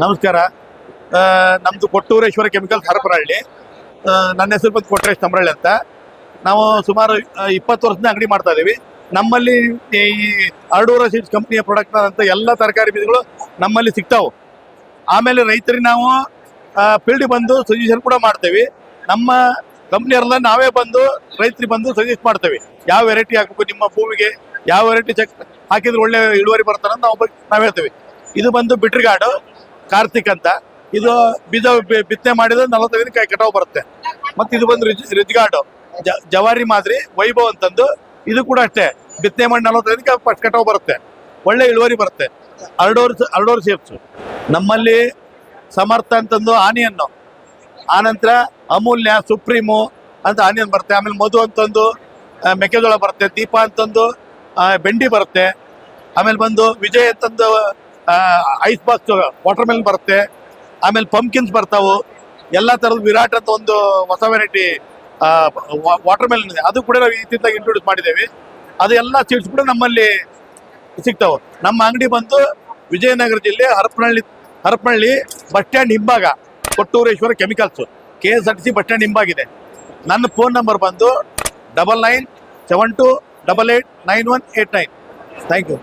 ನಮಸ್ಕಾರ. ನಮ್ಮದು ಕೊಟ್ಟೂರೇಶ್ವರ ಕೆಮಿಕಲ್ಸ್ ಹರಪರಹಳ್ಳಿ ನನ್ನ ಹೆಸರು ಬಂದು ಕೊಟ್ರೇಶ್ ತಮರಳ್ಳಿ ಅಂತ. ನಾವು ಸುಮಾರು ಇಪ್ಪತ್ತು ವರ್ಷದಿಂದ ಅಂಗಡಿ ಮಾಡ್ತಾ ಇದ್ದೀವಿ ನಮ್ಮಲ್ಲಿ ಈ ಅರಡೂರ ಸೀಡ್ಸ್ ಕಂಪ್ನಿಯ ಪ್ರಾಡಕ್ಟ್ ಅಂತ ಎಲ್ಲ ತರಕಾರಿ ಬೀಜಗಳು ನಮ್ಮಲ್ಲಿ ಸಿಗ್ತಾವೆ. ಆಮೇಲೆ ರೈತರಿಗೆ ನಾವು ಫೀಲ್ಡ್ ಬಂದು ಸಜೆಷನ್ ಕೂಡ ಮಾಡ್ತೇವೆ. ನಮ್ಮ ಕಂಪ್ನಿಯವರೆಲ್ಲ ನಾವೇ ಬಂದು ರೈತರಿಗೆ ಬಂದು ಸಜೆಸ್ಟ್ ಮಾಡ್ತೇವೆ. ಯಾವ ವೆರೈಟಿ ಹಾಕಬೇಕು ನಿಮ್ಮ ಭೂಮಿಗೆ, ಯಾವ ವೆರೈಟಿ ಚೆಕ್ ಹಾಕಿದ್ರೆ ಒಳ್ಳೆ ಇಳುವರಿ ಬರ್ತಾರೆ ಅಂತ ನಾವು ನಾವು ಹೇಳ್ತೇವೆ. ಇದು ಬಂದು ಬಿಟ್ರಿಗಾಡು. ಕಾರ್ತಿಕ್ ಅಂತ. ಇದು ಬೀಜ ಬಿತ್ತನೆ ಮಾಡಿದ್ರೆ ನಲವತ್ತೈದು ಕಾಯಿ ಕಟಾವು ಬರುತ್ತೆ. ಮತ್ತೆ ಇದು ಬಂದು ರಿಜ್ ರಿಜ್ಗಾಡು. ಜವಾರಿ ಮಾದರಿ, ವೈಭವ್ ಅಂತಂದು ಇದು ಕೂಡ ಅಷ್ಟೇ. ಬಿತ್ತನೆ ಮಾಡಿ ನಲವತ್ತೈದಕ್ಕೆ ಫಸ್ಟ್ ಕಟಾವು ಬರುತ್ತೆ. ಒಳ್ಳೆ ಇಳುವರಿ ಬರುತ್ತೆ. ಅರಡೋರ್ ಅರಡೋರ್ ಸೇಫ್ಸು ನಮ್ಮಲ್ಲಿ ಸಮರ್ಥ ಅಂತಂದು ಆನಿಯನ್ನು. ಆನಂತರ ಅಮೂಲ್ಯ, ಸುಪ್ರೀಮು ಅಂತ ಆನಿಯನ್ ಬರುತ್ತೆ. ಆಮೇಲೆ ಮಧು ಅಂತಂದು ಮೆಕ್ಕೆಜೋಳ ಬರುತ್ತೆ. ದೀಪ ಅಂತಂದು ಬೆಂಡಿ ಬರುತ್ತೆ. ಆಮೇಲೆ ಬಂದು ವಿಜಯ್ ಅಂತಂದು ಐಸ್ ಬಾಕ್ಸ್ ವಾಟರ್ ಮೆಲನ್ ಬರುತ್ತೆ, ಆಮೇಲೆ ಪಂಪ್ಕಿನ್ಸ್ ಬರ್ತಾವು, ಎಲ್ಲ ಥರದ ವಿರಾಟ್ ಅಂತ ಒಂದು ಹೊಸ ವೆರೈಟಿ ವಾಟರ್ ಮೆಲನ್ ಇದೆ. ಅದು ಕೂಡ ನಾವು ಇತ್ತಿತ್ತಾಗಿ ಇಂಟ್ರೊಡ್ಯೂಸ್ ಮಾಡಿದ್ದೇವೆ. ಅದು ಎಲ್ಲ ಸೀಡ್ಸ್ ಕೂಡ ನಮ್ಮಲ್ಲಿ ಸಿಗ್ತಾವೆ. ನಮ್ಮ ಅಂಗಡಿ ಬಂದು ವಿಜಯನಗರ ಜಿಲ್ಲೆ ಹರಪನಹಳ್ಳಿ ಹರಪನಹಳ್ಳಿ ಬಸ್ ಸ್ಟ್ಯಾಂಡ್ ಹಿಂಭಾಗ, Kottureshwara chemicals K S R T C bus stand ಹಿಂಭಾಗಿದೆ ನನ್ನ ಫೋನ್ ನಂಬರ್ ಬಂದು double nine seven two double eight nine one eight nine thank you